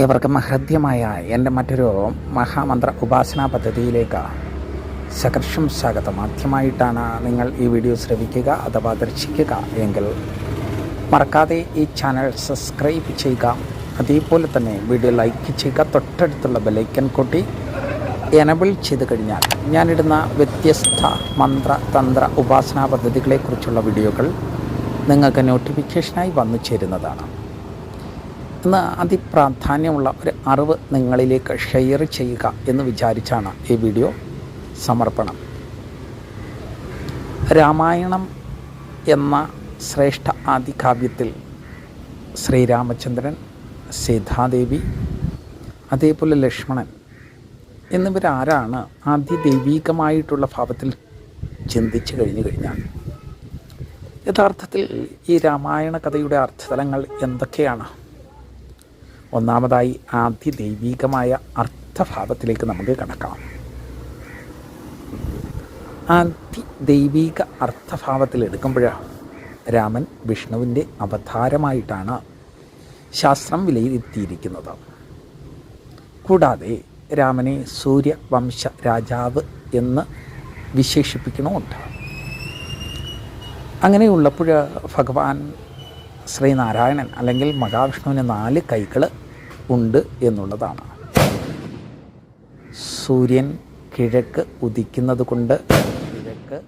ഏവർക്കും ഹൃദ്യമായ എന്റെ മറ്റൊരു മഹാമന്ത്ര ഉപാസനാ പദ്ധതിയിലേക്ക് സകർഷം സ്വാഗതം. ആദ്യമായിട്ടാണ് നിങ്ങൾ ഈ വീഡിയോ ശ്രവിക്കുക അഥവാ ദർശിക്കുക എങ്കിൽ മറക്കാതെ ഈ ചാനൽ സബ്സ്ക്രൈബ് ചെയ്യുക. അതേപോലെ തന്നെ വീഡിയോ ലൈക്ക് ചെയ്യുക. തൊട്ടടുത്തുള്ള ബെലൈക്കൻ കൊട്ടി എനബിൾ ചെയ്ത് കഴിഞ്ഞാൽ ഞാനിടുന്ന വ്യത്യസ്ത മന്ത്ര തന്ത്ര ഉപാസനാ പദ്ധതികളെക്കുറിച്ചുള്ള വീഡിയോകൾ നിങ്ങൾക്ക് നോട്ടിഫിക്കേഷനായി വന്നു ചേരുന്നതാണ്. ഇന്ന് അതിപ്രാധാന്യമുള്ള ഒരു അറിവ് നിങ്ങളിലേക്ക് ഷെയർ ചെയ്യുക എന്ന് വിചാരിച്ചാണ് ഈ വീഡിയോ സമർപ്പണം. രാമായണം എന്ന ശ്രേഷ്ഠ ആദികാവ്യത്തിൽ ശ്രീരാമചന്ദ്രൻ സീതാദേവി അതേപോലെ ലക്ഷ്മണൻ എന്നിവരാരാണ് ആദിദൈവീകമായിട്ടുള്ള ഭാവത്തിൽ ചിന്തിച്ചു കഴിഞ്ഞു കഴിഞ്ഞാൽ. യഥാർത്ഥത്തിൽ ഈ രാമായണ കഥയുടെ അർത്ഥതലങ്ങൾ എന്തൊക്കെയാണ്? ഒന്നാമതായി ആദ്യ ദൈവീകമായ അർത്ഥഭാവത്തിലേക്ക് നമുക്ക് കടക്കാം. ആദ്യ ദൈവീക അർത്ഥഭാവത്തിൽ എടുക്കുമ്പോഴാണ് രാമൻ വിഷ്ണുവിന്റെ അവതാരമായിട്ടാണ് ശാസ്ത്രം വിലയിരുത്തിയിരിക്കുന്നത്. കൂടാതെ രാമനെ സൂര്യവംശ രാജാവ് എന്ന് വിശേഷിപ്പിക്കണമുണ്ട് അങ്ങനെയുള്ളപ്പോൾ ഭഗവാൻ ശ്രീനാരായണൻ അല്ലെങ്കിൽ മഹാവിഷ്ണുവിന് നാല് കൈകൾ ഉണ്ട് എന്നുള്ളതാണ്. സൂര്യൻ കിഴക്ക് ഉദിക്കുന്നത് കൊണ്ട് കിഴക്ക്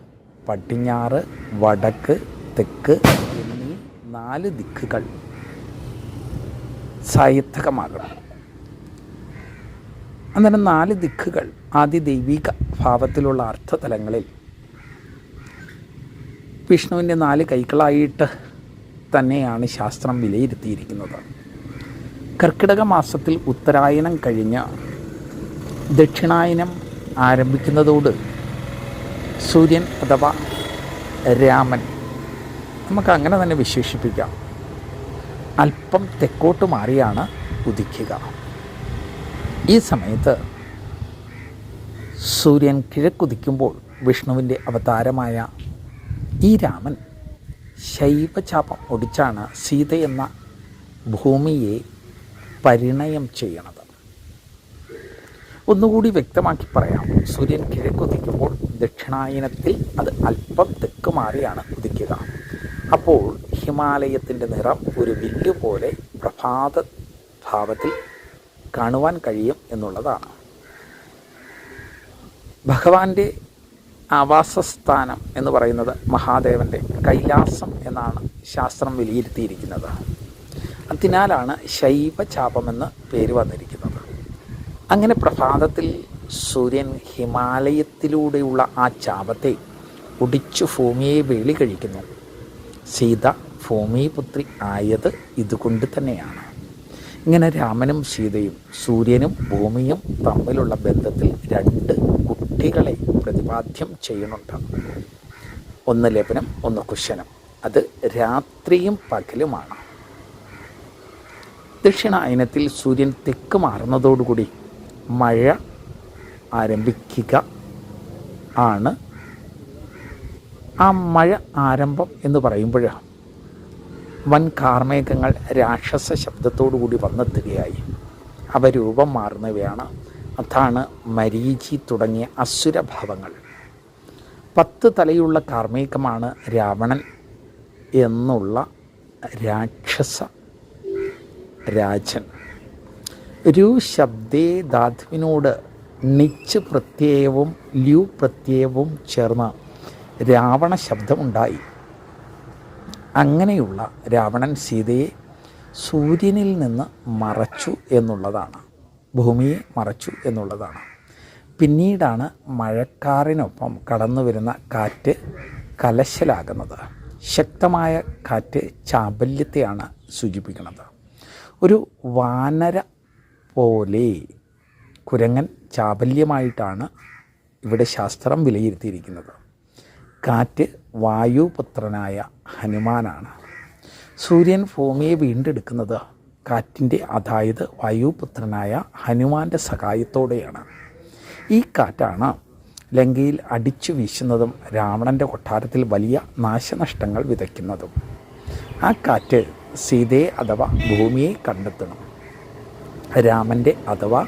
പടിഞ്ഞാറ് വടക്ക് തെക്ക് എന്നീ നാല് ദിക്കുകൾ സായത്തകമാകണം അന്നേരം നാല് ദിക്കുകൾ ആദ്യ ദൈവിക ഭാവത്തിലുള്ള അർത്ഥതലങ്ങളിൽ വിഷ്ണുവിന്റെ നാല് കൈകളായിട്ട് തന്നെയാണ് ശാസ്ത്രം വിലയിരുത്തിയിരിക്കുന്നത്. കർക്കിടക മാസത്തിൽ ഉത്തരായനം കഴിഞ്ഞ് ദക്ഷിണായനം ആരംഭിക്കുന്നതോട് സൂര്യൻ അഥവാ രാമൻ നമുക്ക് അങ്ങനെ തന്നെ വിശേഷിപ്പിക്കാം. അല്പം തെക്കോട്ട് മാറിയാണ് ഉദിക്കുക. ഈ സമയത്ത് സൂര്യൻ കിഴക്കുദിക്കുമ്പോൾ വിഷ്ണുവിന്റെ അവതാരമായ ഈ രാമൻ ശൈവചാപം ഒടിച്ചാണ് സീത എന്ന ഭൂമിയെ പരിണയം ചെയ്യണത്. ഒന്നുകൂടി വ്യക്തമാക്കി പറയാം. സൂര്യൻ കിഴക്കുദിക്കുമ്പോൾ ദക്ഷിണായനത്തിൽ അത് അല്പം തെക്ക് മാറിയാണ് ഉദിക്കുക. അപ്പോൾ ഹിമാലയത്തിന്റെ നിറം ഒരു വില്ല് പോലെ പ്രഭാത ഭാവത്തിൽ കാണുവാൻ കഴിയും എന്നുള്ളതാണ്. ഭഗവാന്റെ ആവാസസ്ഥാനം എന്ന് പറയുന്നത് മഹാദേവന്റെ കൈലാസം എന്നാണ് ശാസ്ത്രം വിലയിരുത്തിയിരിക്കുന്നത്. അതിനാലാണ് ശൈവചാപമെന്ന് പേര് വന്നിരിക്കുന്നത്. അങ്ങനെ പ്രഭാതത്തിൽ സൂര്യൻ ഹിമാലയത്തിലൂടെയുള്ള ആ ചാപത്തെ ഒടിച്ചു ഭൂമിയെ വേളി കഴിക്കുന്നു. സീത ഭൂമിപുത്രി ആയത് ഇതുകൊണ്ട് തന്നെയാണ്. ഇങ്ങനെ രാമനും സീതയും സൂര്യനും ഭൂമിയും തമ്മിലുള്ള ബന്ധത്തിൽ രണ്ട് കുട്ടികളെ പ്രതിപാദ്യം ചെയ്യുന്നുണ്ട്. ഒന്ന് ലപനം ഒന്ന് കുശനം. അത് രാത്രിയും പകലുമാണ്. ദക്ഷിണായനത്തിൽ സൂര്യൻ തെക്ക് മാറുന്നതോടുകൂടി മഴ ആരംഭിക്കുക ആണ്. ആ മഴ ആരംഭം എന്ന് പറയുമ്പോൾ വൻ കാർമേഘങ്ങൾ രാക്ഷസ ശബ്ദത്തോടുകൂടി വന്നെത്തുകയായി. അവ രൂപം മാറുന്നവയാണ് അതാണ് മരീചി തുടങ്ങിയ അസുരഭാവങ്ങൾ. പത്ത് തലയുള്ള കാർമേകമാണ് രാവണൻ എന്നുള്ള രാക്ഷസ രാജൻ. ഒരു ശബ്ദേ ധാതുവിനോട് നിച്ച് പ്രത്യയവും ല്യു പ്രത്യയവും ചേർന്ന് രാവണ ശബ്ദമുണ്ടായി. അങ്ങനെയുള്ള രാവണൻ സീതയെ സൂര്യനിൽ നിന്ന് മറച്ചു എന്നുള്ളതാണ്. ഭൂമിയെ മറച്ചു എന്നുള്ളതാണ്. പിന്നീടാണ് മഴക്കാറിനൊപ്പം കടന്നു വരുന്ന കാറ്റ് കലശലാകുന്നത്. ശക്തമായ കാറ്റ് ചാബല്യത്തെയാണ് സൂചിപ്പിക്കുന്നത്. ഒരു വാനര പോലെ കുരങ്ങൻ ചാബല്യമായിട്ടാണ് ഇവിടെ ശാസ്ത്രം വിലയിരുത്തിയിരിക്കുന്നത്. കാറ്റ് വായുപുത്രനായ ഹനുമാനാണ്. സൂര്യൻ ഭൂമിയെ വീണ്ടെടുക്കുന്നത് കാറ്റിന്റെ അതായത് വായുപുത്രനായ ഹനുമാന്റെ സഹായത്തോടെയാണ്. ഈ കാറ്റാണ് ലങ്കയിൽ അടിച്ചു വീശുന്നതും രാവണന്റെ കൊട്ടാരത്തിൽ വലിയ നാശനഷ്ടങ്ങൾ വിതയ്ക്കുന്നതും. ആ കാറ്റ് സീതയെ അഥവാ ഭൂമിയെ കണ്ടെത്തണം. രാമന്റെ അഥവാ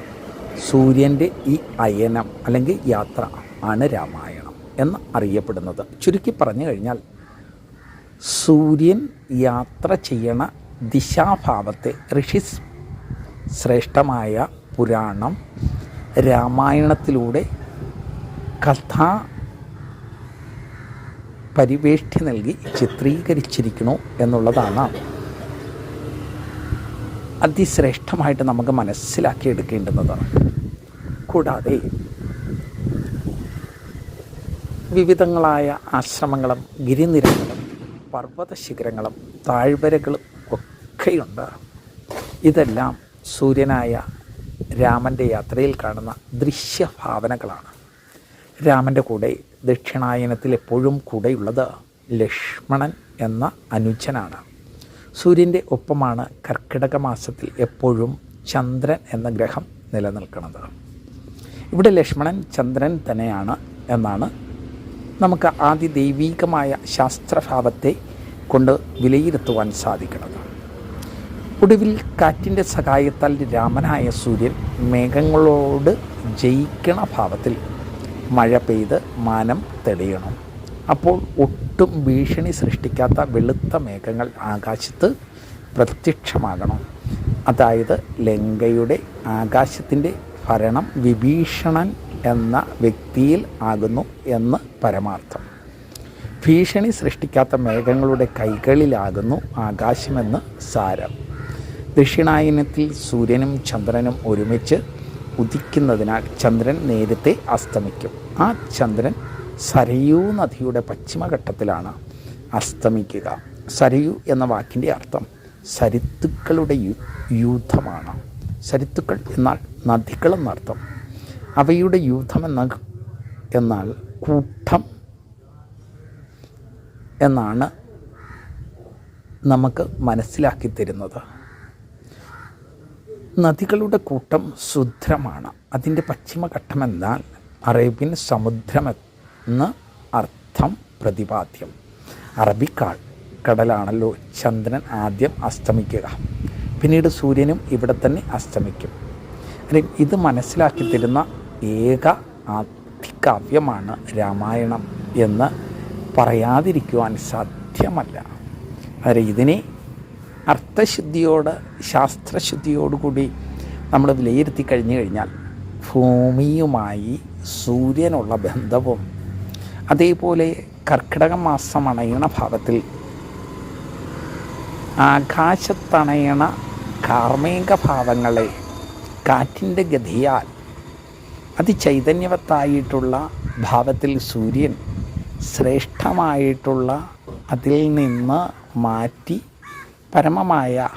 സൂര്യന്റെ ഈ അയനം അല്ലെങ്കിൽ യാത്ര ആണ് രാമായണം എന്ന് അറിയപ്പെടുന്നത്. ചുരുക്കി പറഞ്ഞു കഴിഞ്ഞാൽ സൂര്യൻ യാത്ര ചെയ്യണ ദിശാഭാവത്തെ ഋഷി ശ്രേഷ്ഠമായ പുരാണം രാമായണത്തിലൂടെ കഥാ പരിവേഷ്ടി നൽകി ചിത്രീകരിച്ചിരിക്കണു എന്നുള്ളതാണ് അതിശ്രേഷ്ഠമായിട്ട് നമുക്ക് മനസ്സിലാക്കിയെടുക്കേണ്ടുന്നത് കൂടാതെ വിവിധങ്ങളായ ആശ്രമങ്ങളും ഗിരിനിരകളും പർവത ശിഖരങ്ങളും താഴ്വരകളും ഒക്കെയുണ്ട് ഇതെല്ലാം സൂര്യനായ രാമന്റെ യാത്രയിൽ കാണുന്ന ദൃശ്യഭാവനകളാണ്. രാമന്റെ കൂടെ ദക്ഷിണായനത്തിൽ എപ്പോഴും കൂടെയുള്ളത് ലക്ഷ്മണൻ എന്ന അനുജനാണ്. സൂര്യന്റെ ഒപ്പമാണ് കർക്കിടക മാസത്തിൽ എപ്പോഴും ചന്ദ്രൻ എന്ന ഗ്രഹം നിലനിൽക്കുന്നത്. ഇവിടെ ലക്ഷ്മണൻ ചന്ദ്രൻ തന്നെയാണ് എന്നാണ് നമുക്ക് ആദ്യ ദൈവീകമായ ശാസ്ത്രഭാവത്തെ കൊണ്ട് വിലയിരുത്തുവാൻ സാധിക്കുന്നത്. ഒടുവിൽ കാറ്റിന്റെ സഹായത്താൽ രാമനായ സൂര്യൻ മേഘങ്ങളോട് ജയിക്കണ ഭാവത്തിൽ മഴ പെയ്ത് മാനം തെളിയണം. അപ്പോൾ ഒട്ടും ഭീഷണി സൃഷ്ടിക്കാത്ത വെളുത്ത മേഘങ്ങൾ ആകാശത്ത് പ്രത്യക്ഷമാകണം. അതായത് ലങ്കയുടെ ആകാശത്തിന്റെ ഭരണം വിഭീഷണൻ എന്ന വ്യക്തിയിൽ ആകുന്നു എന്ന് പരമാർത്ഥം. ഭീഷണി സൃഷ്ടിക്കാത്ത മേഘങ്ങളുടെ കൈകളിലാകുന്നു ആകാശമെന്ന് സാരം. ദക്ഷിണായനത്തിൽ സൂര്യനും ചന്ദ്രനും ഒരുമിച്ച് ഉദിക്കുന്നതിനാൽ ചന്ദ്രൻ നേരത്തെ അസ്തമിക്കും. ആ ചന്ദ്രൻ സരയൂ നദിയുടെ പശ്ചിമഘട്ടത്തിലാണ് അസ്തമിക്കുക. സരയു എന്ന വാക്കിന്റെ അർത്ഥം സരിത്തുക്കളുടെ യൂഥമാണ് സരിത്തുക്കൾ എന്നാൽ നദികൾ എന്നർത്ഥം അവയുടെ യൂഥം എന്ന എന്നാൽ കൂട്ടം എന്നാണ് നമുക്ക് മനസ്സിലാക്കി തരുന്നത്. നദികളുടെ കൂട്ടം ശുദ്രമാണ് അതിന്റെ പശ്ചിമഘട്ടമെന്നാൽ അറേബ്യൻ സമുദ്രമെന്ന് അർത്ഥം പ്രതിപാദ്യം. അറബിക്കാൾ കടലാണല്ലോ ചന്ദ്രൻ ആദ്യം അസ്തമിക്കുക. പിന്നീട് സൂര്യനും ഇവിടെ തന്നെ അസ്തമിക്കും. ഇത് മനസ്സിലാക്കി തരുന്ന ഏക ആധികാവ്യമാണ് രാമായണം എന്ന് പറയാതിരിക്കുവാൻ സാധ്യമല്ല. അതായത് ഇതിനെ അർത്ഥശുദ്ധിയോട് ശാസ്ത്രശുദ്ധിയോടുകൂടി നമ്മൾ വിലയിരുത്തി കഴിഞ്ഞു കഴിഞ്ഞാൽ ഭൂമിയുമായി സൂര്യനുള്ള ബന്ധവും അതേപോലെ കർക്കിടക മാസം അണയണ ഭാവത്തിൽ ആകാശത്തണയണ കാർമേക ഭാവങ്ങളെ കാറ്റിന്റെ ഗതിയാൽ അതിചൈതന്യവത്തായിട്ടുള്ള ഭാവത്തിൽ സൂര്യൻ ശ്രേഷ്ഠമായിട്ടുള്ള അതിൽ നിന്ന് മാറ്റി പരമമായ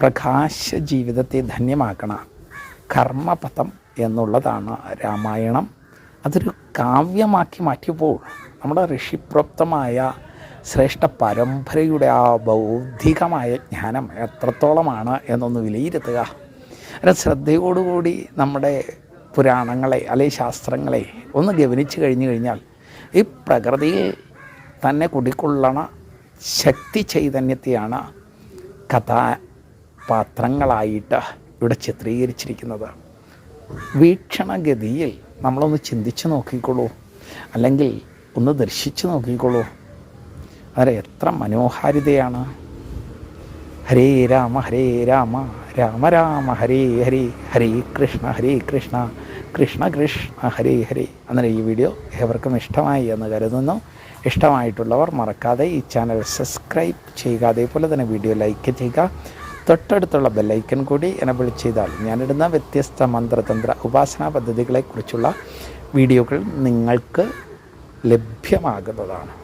പ്രകാശ ജീവിതത്തെ ധന്യമാക്കണ കർമ്മപഥം എന്നുള്ളതാണ് രാമായണം. അതൊരു കാവ്യമാക്കി മാറ്റിയപ്പോൾ നമ്മുടെ ഋഷിപ്രോക്തമായ ശ്രേഷ്ഠ പരമ്പരയുടെ ആ ബൗദ്ധികമായ ജ്ഞാനം എത്രത്തോളമാണ് എന്നൊന്ന് വിലയിരുത്തുക. അത് ശ്രദ്ധയോടുകൂടി നമ്മുടെ പുരാണങ്ങളെ അല്ലെങ്കിൽ ശാസ്ത്രങ്ങളെ ഒന്ന് ഗവനിച്ചു കഴിഞ്ഞു കഴിഞ്ഞാൽ ഈ പ്രകൃതിയിൽ തന്നെ കുടിക്കൊള്ളണ ശക്തി ചൈതന്യത്തെയാണ് കഥാപാത്രങ്ങളായിട്ട് ഇവിടെ ചിത്രീകരിച്ചിരിക്കുന്നത്. വീക്ഷണഗതിയിൽ നമ്മളൊന്ന് ചിന്തിച്ചു നോക്കിക്കോളൂ. അല്ലെങ്കിൽ ഒന്ന് ദർശിച്ചു നോക്കിക്കോളൂ. അതെ എത്ര മനോഹാരിതയാണ്. ഹരേ രാമ ഹരേ രാമ രാമ രാമ ഹരേ ഹരേ ഹരേ കൃഷ്ണ ഹരേ കൃഷ്ണ കൃഷ്ണ കൃഷ്ണ ഹരി ഹരി അങ്ങനെ ഈ വീഡിയോ ഏവർക്കും ഇഷ്ടമായി എന്ന് കരുതുന്നു. ഇഷ്ടമായിട്ടുള്ളവർ മറക്കാതെ ഈ ചാനൽ സബ്സ്ക്രൈബ് ചെയ്യുക അതേപോലെ തന്നെ വീഡിയോ ലൈക്ക് ചെയ്യുക. തൊട്ടടുത്തുള്ള ബെല്ലൈക്കൻ കൂടി എനബിൾ ചെയ്താൽ ഞാനിടുന്ന വ്യത്യസ്ത മന്ത്രതന്ത്ര ഉപാസനാ പദ്ധതികളെക്കുറിച്ചുള്ള വീഡിയോകൾ നിങ്ങൾക്ക് ലഭ്യമാകുന്നതാണ്.